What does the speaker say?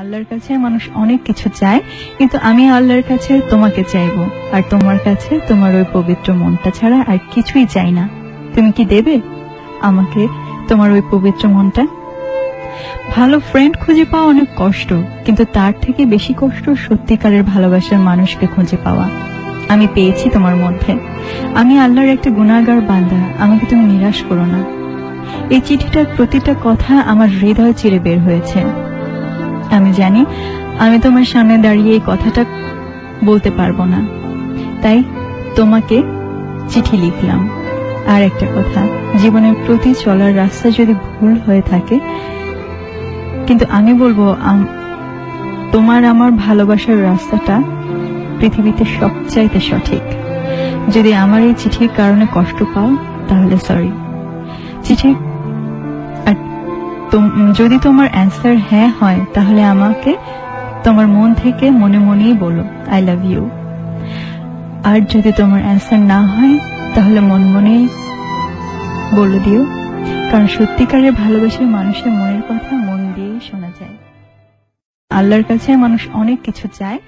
আল্লাহর কাছে মানুষ অনেক কিছু চায়, কিন্তু আমি আল্লাহর কাছে তোমাকে চাইব, আর তোমার কাছে তোমার ওই পবিত্র মনটা ছাড়া আর কিছুই চাই না। তুমি কি দেবে আমাকে তোমার ওই পবিত্র মনটা? ভালো ফ্রেন্ড খুঁজে পাওয়া অনেক কষ্ট, কিন্তু তার থেকে বেশি কষ্ট সত্যিকারের ভালোবাসার মানুষকে খুঁজে পাওয়া। আমি পেয়েছি তোমার মধ্যে। আমি আল্লাহর একটা গুণাগার বান্দা, আমাকে তুমি নিরাশ করো না। এই চিঠিটার প্রতিটা কথা আমার হৃদয় চিরে বের হয়েছে। আমি জানি, আমি তোমার সামনে দাঁড়িয়ে এই কথাটা বলতে পারব না। তাই তোমাকে চিঠি লিখলাম। আর একটা কথা জীবনের প্রতি চলার রাস্তা যদি ভুল হয়ে থাকে, কিন্তু আমি বলব তোমার আমার ভালোবাসার রাস্তাটা পৃথিবীতে সবচাইতে সঠিক। যদি আমার এই চিঠির কারণে কষ্ট পাও, তাহলে সরি চিঠি আর যদি তোমার অ্যান্সার হ্যাঁ হয়, তাহলে আমাকে তোমার মন থেকে মনে মনেই বলো আই লাভ ইউ আর যদি তোমার অ্যান্সার না হয়, তাহলে মন মনেই বলে দিও। কারণ সত্যিকারের ভালোবাসার মানুষের মনের কথা মন দিয়েই শোনা যায়। আল্লাহর কাছে মানুষ অনেক কিছু চায়